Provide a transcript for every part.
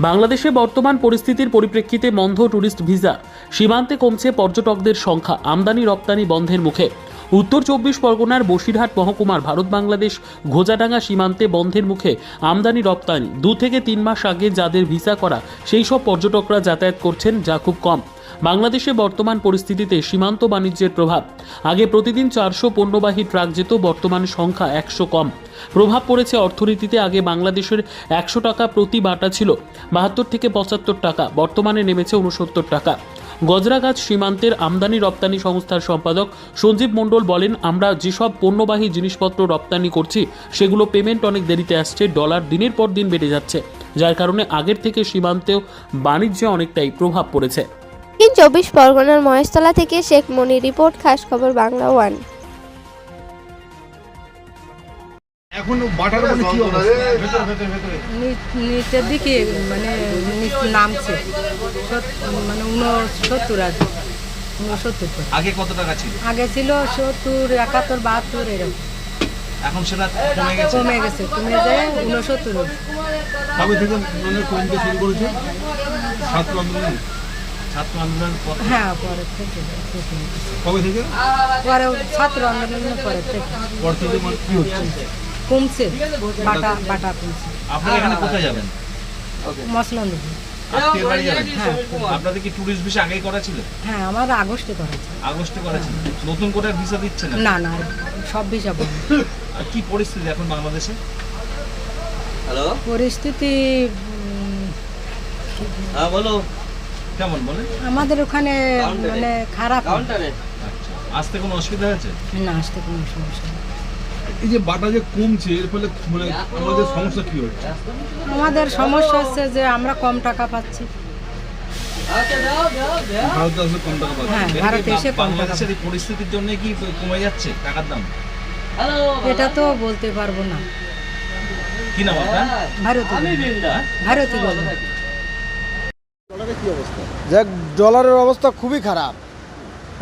বাংলাদেশে বর্তমান পরিস্থিতির পরিপ্রেক্ষিতে বন্ধ ট্যুরিস্ট ভিসা। সীমান্তে কমছে পর্যটকদের সংখ্যা। আমদানি রপ্তানি বন্ধের মুখে। উত্তর চব্বিশ পরগনার বসিরহাট মহকুমার ভারত বাংলাদেশ ঘোজাডাঙ্গা সীমান্তে বন্ধের মুখে আমদানি রপ্তানি। দু থেকে তিন মাস আগে যাদের ভিসা করা, সেই সব পর্যটকরা যাতায়াত করছেন যা খুব কম। বাংলাদেশে বর্তমান পরিস্থিতিতে সীমান্ত বাণিজ্যের প্রভাব। আগে প্রতিদিন চারশো পণ্যবাহী ট্রাক যেত, বর্তমান সংখ্যা একশো কম। প্রভাব পড়েছে অর্থনীতিতে, আগে বাংলাদেশের একশো টাকা প্রতি বাটা ছিল। বাহাত্তর থেকে পঁচাত্তর টাকা, বর্তমানে নেমেছে উনসত্তর টাকা। গজরাগাছ সীমান্তের আমদানি রপ্তানি সংস্থার সম্পাদক সঞ্জীব মণ্ডল বলেন, আমরা যেসব পণ্যবাহী জিনিসপত্র রপ্তানি করছি, সেগুলো পেমেন্ট অনেক দেরিতে আসছে ডলার দিনের পর দিন বেড়ে যাচ্ছে, যার কারণে আগের থেকে সীমান্তেও বাণিজ্যে অনেকটাই প্রভাব পড়েছে। চব্বিশ পরগনার মহেশতলা থেকে শেখ মনি রিপোর্ট, খাস খবর বাংলা ওয়ান। এখন বাটার মানে কি অবস্থা? নিচের দিকে মানে নামছে। মানে উনসত্তর আগে উনসত্তর আগে কত টাকা ছিল? আগে ছিল সত্তর একাত্তর বাহাত্তর এরকম। এখন সেটা কমে গেছে? কমে গেছে কমে যায় উনসত্তর কবে থেকে মানে কমতে শুরু করেছে? ছাত্র আন্দোলন। ছাত্র আন্দোলন হ্যাঁ পরের থেকে কবে থেকে? পরে ছাত্র আন্দোলনের পরের থেকে। পর থেকে মানে কি হচ্ছে? কমছে বাটা বাটা কমছে। আপনারা এখানে কোথায় যাবেন? মশলা নেবে। আত্মীয় বাড়ি যাবেন? হ্যাঁ আপনাদের কি ট্যুরিস্ট ভিসা আগেই করা ছিল? হ্যাঁ আমার আগস্টে করেছে আগস্টে করা ছিল। নতুন করে ভিসা দিচ্ছে না? না না সব বিষয় আর কি পরিস্থিতি এখন বাংলাদেশে? হ্যালো? পরিস্থিতি হ্যাঁ বলো। কেমন বলে আমাদের ওখানে মানে খারাপ। আচ্ছা আসতে কোনো অসুবিধা হয়েছে? না আসতে কোনো সমস্যা নেই এই যে বাটা যে কমছে এর ফলে মানে আমাদের সমস্যা কি হচ্ছে? আমাদের সমস্যা হচ্ছে যে আমরা কম টাকা পাচ্ছি। ভারতে আসলে কম টাকা পাচ্ছে। হ্যাঁ এটা ভারতে এসে কম টাকা বাংলাদেশের এই পরিস্থিতির জন্য কি কমে যাচ্ছে টাকার দাম? এটা তো বলতে পারব না। কি নাম আপনার? ভারতী ভারতী বলব যে ডলারের অবস্থা খুবই খারাপ।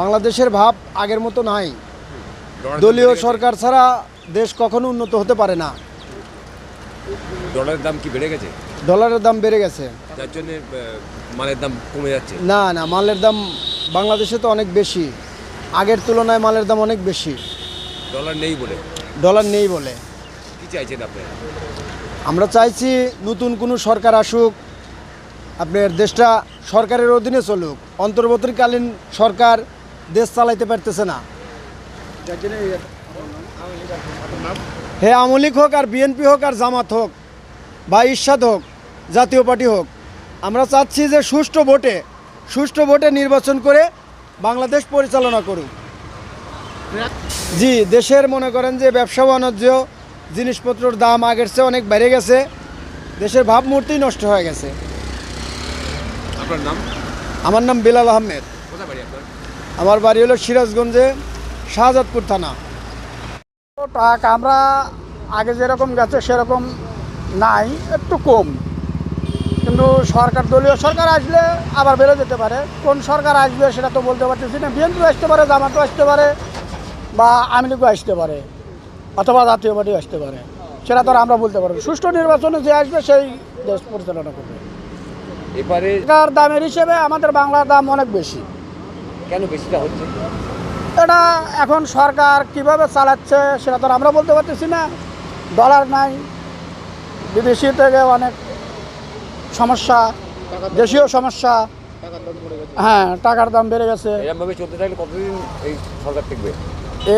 বাংলাদেশের ভাব আগের মতো নাই। দলীয় সরকার ছাড়া দেশ কখনো উন্নত হতে পারে না। ডলারের দাম কি বেড়ে গেছে? ডলারের দাম বেড়ে গেছে। যার জন্য মালের দাম কমে যাচ্ছে? না না মালের দাম বাংলাদেশে তো অনেক বেশি। আগের তুলনায় মালের দাম অনেক বেশি। ডলার নেই বলে? ডলার নেই বলে। কি চাইছেন আপনারা আমরা চাইছি নতুন কোনো সরকার আসুক আপনার দেশটা সরকারের অধীনে চলুক। অন্তর্বর্তীকালীন সরকার দেশ চালাইতে পারতেছে না। হে আওয়ামী লীগ হোক আর বিএনপি হোক আর জামাত হোক বা ইরশাদ হোক জাতীয় পার্টি হোক আমরা চাচ্ছি যে সুষ্ঠু ভোটে সুষ্ঠু ভোটে নির্বাচন করে বাংলাদেশ পরিচালনা করুক। জি দেশের মনে করেন যে ব্যবসা বাণিজ্য জিনিসপত্রর দাম আগের চেয়ে অনেক বেড়ে গেছে দেশের ভাবমূর্তি নষ্ট হয়ে গেছে। আপনার নাম? আমার নাম বিলাল আহমেদ। আমার বাড়ি হলো সিরাজগঞ্জে শাহজাদপুর থানা। টাকা আমরা আগে যেরকম গেছে সেরকম নাই একটু কম। কিন্তু সরকার দলীয় সরকার আসলে আবার বেড়ে যেতে পারে। কোন সরকার আসবে সেটা তো বলতে পারতেছি না। বিএনপি আসতে পারে জামাতও আসতে পারে বা আওয়ামী লীগও আসতে পারে অথবা জাতীয় পার্টিও আসতে পারে। সেটা তো আর আমরা বলতে পারব সুষ্ঠু নির্বাচনে যে আসবে সেই দেশ পরিচালনা করবে। এবারে দামের হিসেবে আমাদের বাংলার দাম অনেক বেশি। কেন বেশিটা হচ্ছে? এটা এখন সরকার কীভাবে চালাচ্ছে সেটা তো আমরা বলতে পারতেছি না। ডলার নাই বিদেশি থেকে অনেক সমস্যা দেশীয় সমস্যা হ্যাঁ টাকার দাম বেড়ে গেছে।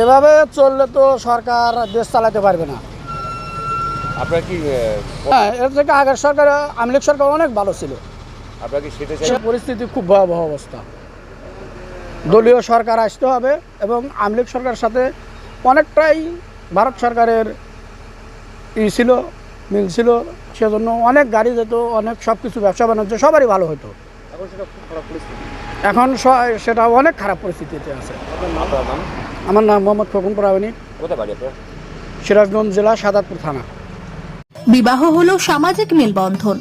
এভাবে চললে তো সরকার দেশ চালাতে পারবে না। আপনারা কি হ্যাঁ এর থেকে আগের সরকার আমলিক সরকার অনেক ভালো ছিল। আপনারা কি সেটা পরিস্থিতি খুব ভয়াবহ অবস্থা। দলীয় সরকার আসতে হবে এবং আওয়ামী লীগ সরকারের সাথে অনেকটাই ভারত সরকারের ই ছিল মিল ছিল সেজন্য অনেক গাড়ি যেত অনেক সব কিছু ব্যবসা বাণিজ্য সবারই ভালো হতো। এখন স- সেটা অনেক খারাপ পরিস্থিতিতে আছে। আমার নাম মোহাম্মদ খোকন প্রামাণিক সিরাজগঞ্জ জেলা সাদাতপুর থানা। বিবাহ হলো সামাজিক মেলবন্ধন।